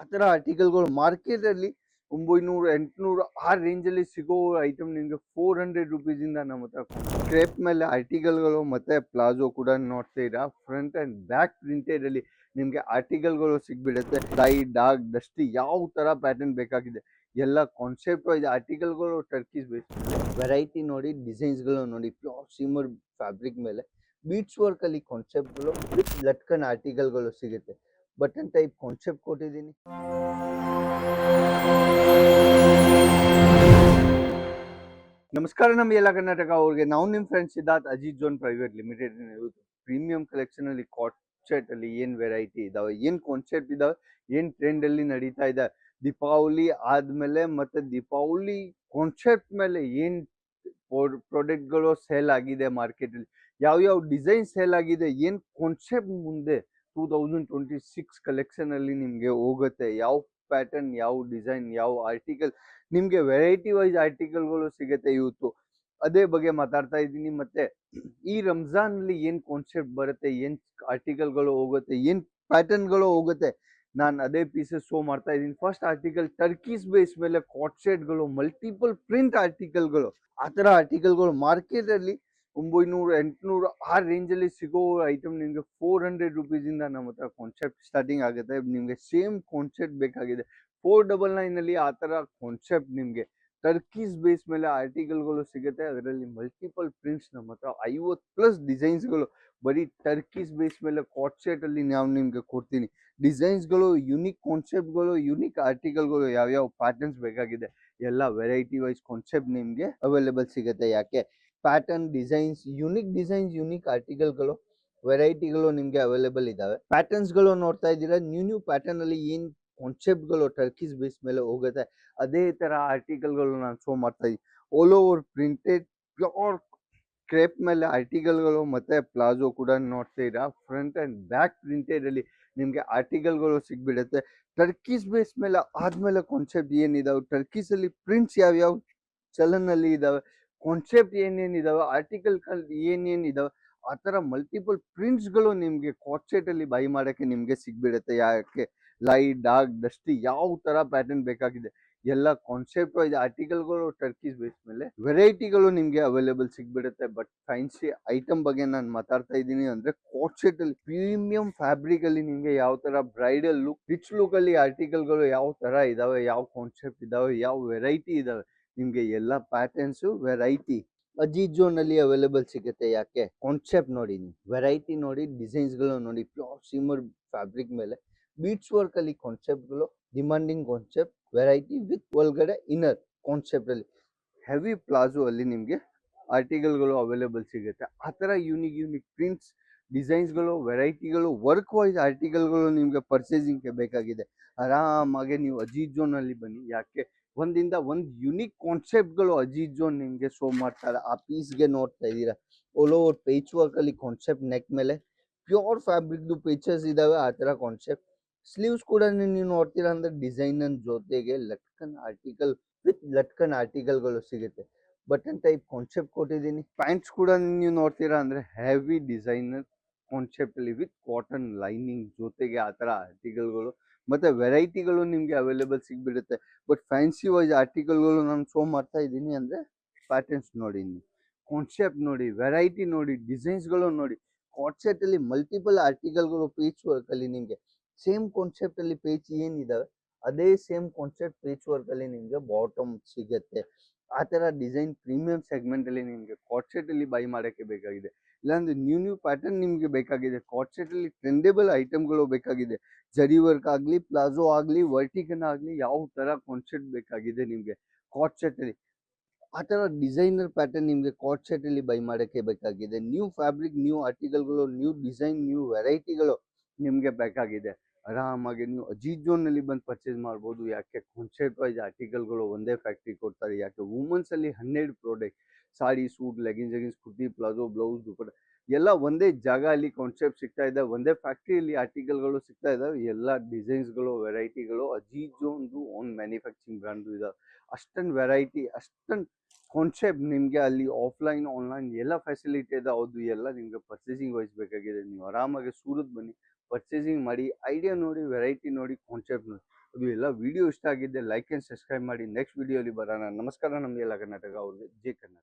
ಆ ಥರ ಆರ್ಟಿಕಲ್ಗಳು ಮಾರ್ಕೆಟಲ್ಲಿ ಒಂಬೈನೂರು, ಎಂಟುನೂರು ಆ ರೇಂಜಲ್ಲಿ ಸಿಗೋ ಐಟಮ್ ನಿಮಗೆ ಫೋರ್ ಹಂಡ್ರೆಡ್ ರುಪೀಸಿಂದ ನಮ್ಮ ಹತ್ರ ಕ್ರೇಪ್ ಮೇಲೆ ಆರ್ಟಿಕಲ್ಗಳು ಮತ್ತು ಪ್ಲಾಜೋ ಕೂಡ ನೋಡ್ತೀರಾ ಫ್ರಂಟ್ ಆ್ಯಂಡ್ ಬ್ಯಾಕ್ ಪ್ರಿಂಟೆಡಲ್ಲಿ ನಿಮಗೆ ಆರ್ಟಿಕಲ್ಗಳು ಸಿಗ್ಬಿಡುತ್ತೆ. ಡೈ ಡಾಗ್ ಡಸ್ಟಿ ಯಾವ ಥರ ಪ್ಯಾಟರ್ನ್ ಬೇಕಾಗಿದೆ. ಎಲ್ಲ ಕಾನ್ಸೆಪ್ಟ್ ವೈಸ್ ಆರ್ಟಿಕಲ್ಗಳು ಟರ್ಕೀಸ್ ಬೇಸ್ ವೆರೈಟಿ ನೋಡಿ ಡಿಸೈನ್ಸ್ಗಳು ನೋಡಿ ಪ್ಯೂರ್ ಸಿಮರ್ ಫ್ಯಾಬ್ರಿಕ್ ಮೇಲೆ ಬೀಟ್ಸ್ ವರ್ಕಲ್ಲಿ ಕಾನ್ಸೆಪ್ಟ್ಗಳು ವಿತ್ ಲಟ್ಕನ್ ಆರ್ಟಿಕಲ್ಗಳು ಸಿಗುತ್ತೆ. ಬಟನ್ ಟೈಪ್ ಕಾನ್ಸೆಪ್ಟ್ ಕೊಟ್ಟಿದ್ದೀನಿ ನಮಸ್ಕಾರ ನಮ್ಮ ಎಲ್ಲ ಕರ್ನಾಟಕ. ಅವ್ರಿಗೆ ನಾವು ನಿಮ್ಮ friends Siddharth Ajith zone private limited premium collection ಅಲ್ಲಿ ಕಾನ್ಸೆಪ್ಟ್ ಅಲ್ಲಿ ಏನ್ ವೆರೈಟಿ ಇದಾವೆ, ಏನ್ ಕಾನ್ಸೆಪ್ಟ್ ಇದಾವೆ, ಏನ್ ಟ್ರೆಂಡ್ ಅಲ್ಲಿ ನಡೀತಾ ಇದೆ. ದೀಪಾವಳಿ ಆದಮೇಲೆ ಮತ್ತೆ ದೀಪಾವಳಿ ಕಾನ್ಸೆಪ್ಟ್ ಮೇಲೆ ಏನ್ ಪ್ರಾಡಕ್ಟ್ಗಳು ಸೇಲ್ ಆಗಿದೆ ಮಾರ್ಕೆಟ್ ಅಲ್ಲಿ ಯಾವ ಯಾವ ಡಿಸೈನ್ ಸೇಲ್ ಆಗಿದೆ, ಏನ್ ಕಾನ್ಸೆಪ್ಟ್ ಮುಂದೆ ಟೂ ತೌಸಂಡ್ ಟ್ವೆಂಟಿ ಸಿಕ್ಸ್ ಕಲೆಕ್ಷನಲ್ಲಿ ನಿಮ್ಗೆ ಹೋಗುತ್ತೆ. ಯಾವ ಪ್ಯಾಟರ್ನ್ ಯಾವ ಡಿಸೈನ್ ಯಾವ ಆರ್ಟಿಕಲ್ ನಿಮಗೆ ವೆರೈಟಿ ವೈಸ್ ಆರ್ಟಿಕಲ್ಗಳು ಸಿಗುತ್ತೆ ಇವತ್ತು. ಅದೇ ಬಗ್ಗೆ ಮಾತಾಡ್ತಾ ಇದ್ದೀನಿ. ಮತ್ತೆ ಈ ರಂಜಾನ್ ಅಲ್ಲಿ ಏನ್ ಕಾನ್ಸೆಪ್ಟ್ ಬರುತ್ತೆ, ಏನ್ ಆರ್ಟಿಕಲ್ಗಳು ಹೋಗುತ್ತೆ, ಏನ್ ಪ್ಯಾಟರ್ನ್ಗಳು ಹೋಗುತ್ತೆ, ನಾನು ಅದೇ ಪೀಸಸ್ ಶೋ ಮಾಡ್ತಾ ಇದ್ದೀನಿ. ಫಸ್ಟ್ ಆರ್ಟಿಕಲ್ ಟರ್ಕೀಸ್ ಬೇಸ್ ಮೇಲೆ ಗಳು ಮಲ್ಟಿಪಲ್ ಪ್ರಿಂಟ್ ಆರ್ಟಿಕಲ್ಗಳು ಆ ಥರ ಆರ್ಟಿಕಲ್ಗಳು ಮಾರ್ಕೆಟಲ್ಲಿ ಒಂಬೈನೂರು ಎಂಟುನೂರು ಆ ರೇಂಜಲ್ಲಿ ಸಿಗೋ ಐಟಮ್ ನಿಮಗೆ ಫೋರ್ ಹಂಡ್ರೆಡ್ ರುಪೀಸಿಂದ ನಮ್ಮ ಹತ್ರ ಕಾನ್ಸೆಪ್ಟ್ ಸ್ಟಾರ್ಟಿಂಗ್ ಆಗುತ್ತೆ. ನಿಮಗೆ ಸೇಮ್ ಕಾನ್ಸೆಪ್ಟ್ ಬೇಕಾಗಿದೆ. ಫೋರ್ ಡಬಲ್ ನೈನಲ್ಲಿ ಆ ಥರ ಕಾನ್ಸೆಪ್ಟ್ ನಿಮಗೆ ಟರ್ಕೀಸ್ ಬೇಸ್ ಮೇಲೆ ಆರ್ಟಿಕಲ್ಗಳು ಸಿಗುತ್ತೆ. ಅದರಲ್ಲಿ ಮಲ್ಟಿಪಲ್ ಪ್ರಿಂಟ್ಸ್ ನಮ್ಮ ಹತ್ರ ಐವತ್ತು ಪ್ಲಸ್ ಡಿಸೈನ್ಸ್ಗಳು ಬರೀ ಟರ್ಕೀಸ್ ಬೇಸ್ ಮೇಲೆ ಕಾಟ್ ಅಲ್ಲಿ ನಾವು ನಿಮಗೆ ಕೊಡ್ತೀನಿ. ಡಿಸೈನ್ಸ್ಗಳು ಯುನಿಕ್ ಕಾನ್ಸೆಪ್ಟ್ಗಳು ಯುನಿಕ್ ಆರ್ಟಿಕಲ್ಗಳು ಯಾವ್ಯಾವ ಪ್ಯಾಟರ್ನ್ಸ್ ಬೇಕಾಗಿದೆ. ಎಲ್ಲ ವೆರೈಟಿ ವೈಸ್ ಕಾನ್ಸೆಪ್ಟ್ ನಿಮಗೆ ಅವೈಲೇಬಲ್ ಸಿಗುತ್ತೆ. ಯಾಕೆ? Pattern designs unique designs unique ಆರ್ಟಿಕಲ್ಗಳು ವೆರೈಟಿಗಳು ನಿಮಗೆ ಅವೈಲೇಬಲ್ ಇದ್ದಾವೆ ಪ್ಯಾಟರ್ನ್ಸ್ಗಳು ನೋಡ್ತಾ ಇದ್ದೀರಾ ನ್ಯೂ ನ್ಯೂ ಪ್ಯಾಟರ್ನ್ ಅಲ್ಲಿ ಏನ್ ಕಾನ್ಸೆಪ್ಟ್ಗಳು ಟರ್ಕೀಸ್ ಬೇಸ್ ಮೇಲೆ ಹೋಗುತ್ತೆ, ಅದೇ ತರ ಆರ್ಟಿಕಲ್ಗಳು ನಾನು ಶೋ ಮಾಡ್ತಾ ಇದ್ದೀನಿ. All over printed pure crepe ಮೇಲೆ ಆರ್ಟಿಕಲ್ಗಳು ಮತ್ತೆ ಪ್ಲಾಜೋ ಕೂಡ ನೋಡ್ತೀರಾ ಫ್ರಂಟ್ ಅಂಡ್ ಬ್ಯಾಕ್ ಪ್ರಿಂಟೆಡ್ ಅಲ್ಲಿ ನಿಮಗೆ ಆರ್ಟಿಕಲ್ಗಳು ಸಿಗ್ಬಿಡುತ್ತೆ. ಟರ್ಕೀಸ್ ಬೇಸ್ ಮೇಲೆ ಆದ್ಮೇಲೆ ಕಾನ್ಸೆಪ್ಟ್ ಏನಿದಾವೆ? ಟರ್ಕೀಸಲ್ಲಿ ಪ್ರಿಂಟ್ಸ್ ಯಾವ್ಯಾವ? ಚಲನಲ್ಲಿ ಇದಾವೆ. ಕಾನ್ಸೆಪ್ಟ್ ಏನೇನಿದಾವೆ ಆರ್ಟಿಕಲ್ ಏನೇನಿದಾವೆ, ಆ ಥರ ಮಲ್ಟಿಪಲ್ ಪ್ರಿಂಟ್ಸ್ಗಳು ನಿಮಗೆ ಕಾಟ್ಸೆಟಲ್ಲಿ ಬೈ ಮಾಡೋಕ್ಕೆ ನಿಮಗೆ ಸಿಗ್ಬಿಡುತ್ತೆ. ಯಾಕೆ? ಲೈಟ್ ಡಾರ್ಕ್ ಡಸ್ಟಿ ಯಾವ ಥರ ಪ್ಯಾಟರ್ನ್ ಬೇಕಾಗಿದೆ. ಎಲ್ಲ ಕಾನ್ಸೆಪ್ಟ್ ವೈಸ್ ಆರ್ಟಿಕಲ್ಗಳು ಟರ್ಕೀಸ್ ಬೇಸ್ ಮೇಲೆ ವೆರೈಟಿಗಳು ನಿಮಗೆ ಅವೈಲೇಬಲ್ ಸಿಗ್ಬಿಡುತ್ತೆ. ಬಟ್ ಫ್ಯಾನ್ಸಿ ಐಟಮ್ ಬಗ್ಗೆ ನಾನು ಮಾತಾಡ್ತಾ ಇದ್ದೀನಿ ಅಂದ್ರೆ ಕಾಟ್ಸೆಟಲ್ಲಿ ಪ್ರೀಮಿಯಂ ಫ್ಯಾಬ್ರಿಕ್ ಅಲ್ಲಿ ನಿಮಗೆ ಯಾವ ತರ ಬ್ರೈಡಲ್ ಲುಕ್ ರಿಚ್ ಲುಕಲ್ಲಿ ಆರ್ಟಿಕಲ್ಗಳು ಯಾವ ತರ ಇದಾವೆ, ಯಾವ ಕಾನ್ಸೆಪ್ಟ್ ಇದಾವೆ, ಯಾವ ವೆರೈಟಿ ಇದಾವೆ. ನಿಮಗೆ ಎಲ್ಲ ಪ್ಯಾಟರ್ನ್ಸ್ ವೆರೈಟಿ ಅಜಿ ಜೋನ್ ಅಲ್ಲಿ ಅವೈಲೇಬಲ್ ಸಿಗುತ್ತೆ ಯಾಕೆ? ಕಾನ್ಸೆಪ್ಟ್ ನೋಡಿ ವೆರೈಟಿ ನೋಡಿ ಡಿಸೈನ್ಸ್ಗಳು ನೋಡಿ ಪ್ಯೂರ್ ಸಿಮರ್ ಫ್ಯಾಬ್ರಿಕ್ ಮೇಲೆ. ಬೀಟ್ಸ್ ವರ್ಕ್ ಅಲ್ಲಿ ಕಾನ್ಸೆಪ್ಟ್ಗಳು ಡಿಮಾಂಡಿಂಗ್ ಕಾನ್ಸೆಪ್ಟ್ ವೆರೈಟಿ ವಿತ್ ಒಳಗಡೆ ಇನ್ನರ್ ಕಾನ್ಸೆಪ್ಟಲ್ಲಿ ಹೆವಿ ಪ್ಲಾಜೋ ಅಲ್ಲಿ ನಿಮಗೆ ಆರ್ಟಿಕಲ್ಗಳು ಅವೈಲೇಬಲ್ ಸಿಗುತ್ತೆ. ಆ ಥರ ಯೂನಿಕ್ ಯೂನಿಕ್ ಪ್ರಿಂಟ್ಸ್ ಡಿಸೈನ್ಸ್ಗಳು ವೆರೈಟಿಗಳು ವರ್ಕ್ ವೈಸ್ ಆರ್ಟಿಕಲ್ಗಳು ನಿಮಗೆ ಪರ್ಚೇಸಿಂಗ್ಗೆ ಬೇಕಾಗಿದೆ. ಆರಾಮಾಗಿ ನೀವು ಅಜಿ ಜೋನ್ ಅಲ್ಲಿ ಬನ್ನಿ. ಯಾಕೆ? ಒಂದಿಂದ ಒಂದು ಯುನಿಕ್ ಕಾನ್ಸೆಪ್ಟ್ಗಳು ಅಜಿತ್ ಜೋನ್ ನಿಮಗೆ ಶೋ ಮಾಡ್ತಾರೆ. ಆ ಪೀಸ್ಗೆ ನೋಡ್ತಾ ಇದ್ದೀರಾ. ಓಲ್ ಓವರ್ ಪೇಚ್ ವರ್ಕ್ ಅಲ್ಲಿ ಕಾನ್ಸೆಪ್ಟ್ ನೆಕ್ ಮೇಲೆ ಪ್ಯೂರ್ ಫ್ಯಾಬ್ರಿಕ್ದು ಪೇಚಸ್ ಇದಾವೆ, ಆ ಥರ ಕಾನ್ಸೆಪ್ಟ್ ಸ್ಲೀವ್ಸ್ ಕೂಡ ನೀವು ನೋಡ್ತೀರಾ ಅಂದ್ರೆ ಡಿಸೈನ್ ಜೊತೆಗೆ ಲಟ್ಕನ್ ಆರ್ಟಿಕಲ್ ವಿತ್ ಲಟ್ಕನ್ ಆರ್ಟಿಕಲ್ಗಳು ಸಿಗುತ್ತೆ. ಬಟನ್ ಟೈಪ್ ಕಾನ್ಸೆಪ್ಟ್ ಕೊಟ್ಟಿದ್ದೀನಿ. ಪ್ಯಾಂಟ್ಸ್ ಕೂಡ ನೀವು ನೋಡ್ತೀರಾ ಅಂದ್ರೆ ಹೆವಿ ಡಿಸೈನರ್ ಕಾನ್ಸೆಪ್ಟ್ ಅಲ್ಲಿ ವಿತ್ ಕಾಟನ್ ಲೈನಿಂಗ್ ಜೊತೆಗೆ ಆ ಥರ ಆರ್ಟಿಕಲ್ಗಳು ಮತ್ತೆ ವೆರೈಟಿಗಳು ನಿಮಗೆ ಅವೈಲೇಬಲ್ ಸಿಗ್ಬಿಡುತ್ತೆ. ಬಟ್ ಫ್ಯಾನ್ಸಿ ವೈಸ್ ಆರ್ಟಿಕಲ್ಗಳು ನಾನು ಶೋ ಮಾಡ್ತಾ ಇದ್ದೀನಿ ಅಂದ್ರೆ ಪ್ಯಾಟರ್ನ್ಸ್ ನೋಡಿ ನೀವು. ಕಾನ್ಸೆಪ್ಟ್ ನೋಡಿ ವೆರೈಟಿ ನೋಡಿ ಡಿಸೈನ್ಸ್ಗಳು ನೋಡಿ. ಅಲ್ಲಿ ಮಲ್ಟಿಪಲ್ ಆರ್ಟಿಕಲ್ಗಳು ವರ್ಕ್ ಅಲ್ಲಿ ನಿಮಗೆ ಸೇಮ್ ಕಾನ್ಸೆಪ್ಟ್ ಅಲ್ಲಿ ಪೇಜ್ ಏನಿದಾವೆ, ಅದೇ ಸೇಮ್ ಕಾನ್ಸೆಪ್ಟ್ ಪೇಜ್ ವರ್ಕ್ ಅಲ್ಲಿ ನಿಮಗೆ ಬಾಟಮ್ ಸಿಗುತ್ತೆ. ಆ ತರ ಡಿಸೈನ್ ಪ್ರೀಮಿಯಂ ಸೆಗ್ಮೆಂಟ್ ಅಲ್ಲಿ ನಿಮಗೆ ಅಲ್ಲಿ ಬೈ ಮಾಡೋಕ್ಕೆ ಬೇಕಾಗಿದೆ. ಇಲ್ಲಾಂದ್ರೆ ನ್ಯೂ ನ್ಯೂ ಪ್ಯಾಟರ್ನ್ ನಿಮಗೆ ಬೇಕಾಗಿದೆ. ಕಾಟ್ ಅಲ್ಲಿ ಟ್ರೆಂಡೇಬಲ್ ಐಟಮ್ಗಳು ಬೇಕಾಗಿದೆ. ಜರಿ ವರ್ಕ್ ಆಗಲಿ ಪ್ಲಾಜೋ ಆಗಲಿ ವರ್ಟಿಕನ್ ಆಗಲಿ ಯಾವ ತರ ಕಾನ್ಸೆಪ್ಟ್ ಬೇಕಾಗಿದೆ ನಿಮಗೆ? ಕಾಟ್ ಅಲ್ಲಿ ಆ ಥರ ಡಿಸೈನರ್ ಪ್ಯಾಟರ್ನ್ ನಿಮಗೆ ಕಾಟ್ ಅಲ್ಲಿ ಬೈ ಮಾಡೋಕ್ಕೆ ಬೇಕಾಗಿದೆ. ನ್ಯೂ ಫ್ಯಾಬ್ರಿಕ್ ನ್ಯೂ ಆರ್ಟಿಕಲ್ಗಳು ನ್ಯೂ ಡಿಸೈನ್ ನ್ಯೂ ವೆರೈಟಿಗಳು ನಿಮಗೆ ಬೇಕಾಗಿದೆ. ಆರಾಮಾಗಿ ನೀವು ಜೋನ್ ಜೋನಲ್ಲಿ ಬಂದು ಪರ್ಚೇಸ್ ಮಾಡ್ಬೋದು. ಯಾಕೆ ಕಾನ್ಸೆಪ್ಟ್ ವೈಸ್ ಆರ್ಟಿಕಲ್ಗಳು ಒಂದೇ ಫ್ಯಾಕ್ಟ್ರಿ ಕೊಡ್ತಾರೆ. ಯಾಕೆ ವುಮೆನ್ಸಲ್ಲಿ ಹನ್ನೆರಡು product sari suit leggings leggings kurti, palazzo, blouse, dupatta ಎಲ್ಲ ಒಂದೇ ಜಾಗ ಅಲ್ಲಿ ಕಾನ್ಸೆಪ್ಟ್ ಸಿಗ್ತಾ ಇದೆ. ಒಂದೇ ಫ್ಯಾಕ್ಟ್ರಿಯಲ್ಲಿ ಆರ್ಟಿಕಲ್ಗಳು ಸಿಗ್ತಾ ಇದ್ದಾವೆ ಎಲ್ಲ ಡಿಸೈನ್ಸ್ಗಳು ವೆರೈಟಿಗಳು ಅಜೀಜ್ ಒಂದು ಓನ್ ಮ್ಯಾನುಫ್ಯಾಕ್ಚರಿಂಗ್ ಬ್ರ್ಯಾಂಡು ಇದಾವೆ. ಅಷ್ಟೊಂದು ವೆರೈಟಿ ಅಷ್ಟೊಂದು ಕಾನ್ಸೆಪ್ಟ್ ನಿಮಗೆ ಅಲ್ಲಿ ಆಫ್ಲೈನ್ ಆನ್ಲೈನ್ ಎಲ್ಲ ಫೆಸಿಲಿಟಿ ಇದೆ. ಅದು ಎಲ್ಲ ನಿಮಗೆ ಪರ್ಚೇಸಿಂಗ್ ವಹಿಸಬೇಕಾಗಿದೆ ಬೇಕಾಗಿದೆ. ನೀವು ಆರಾಮಾಗಿ ಸೂರತ್ ಬನ್ನಿ ಪರ್ಚೇಸಿಂಗ್ ಮಾಡಿ ಐಡಿಯಾ ನೋಡಿ ವೆರೈಟಿ ನೋಡಿ ಕಾನ್ಸೆಪ್ಟ್ ನೋಡಿ. ಅದು ಎಲ್ಲ ವಿಡಿಯೋ ಇಷ್ಟ ಆಗಿದ್ದೆ ಲೈಕ್ ಆ್ಯಂಡ್ ಸಬ್ಸ್ಕ್ರೈಬ್ ಮಾಡಿ. ನೆಕ್ಸ್ಟ್ ವಿಡಿಯೋಲಿ ಬರೋಣ. ನಮಸ್ಕಾರ ನಮ್ಮ ಎಲ್ಲ ಕರ್ನಾಟಕ ಅವ್ರಿಗೆ ಜೆ ಕರ್ನಾಟಕ.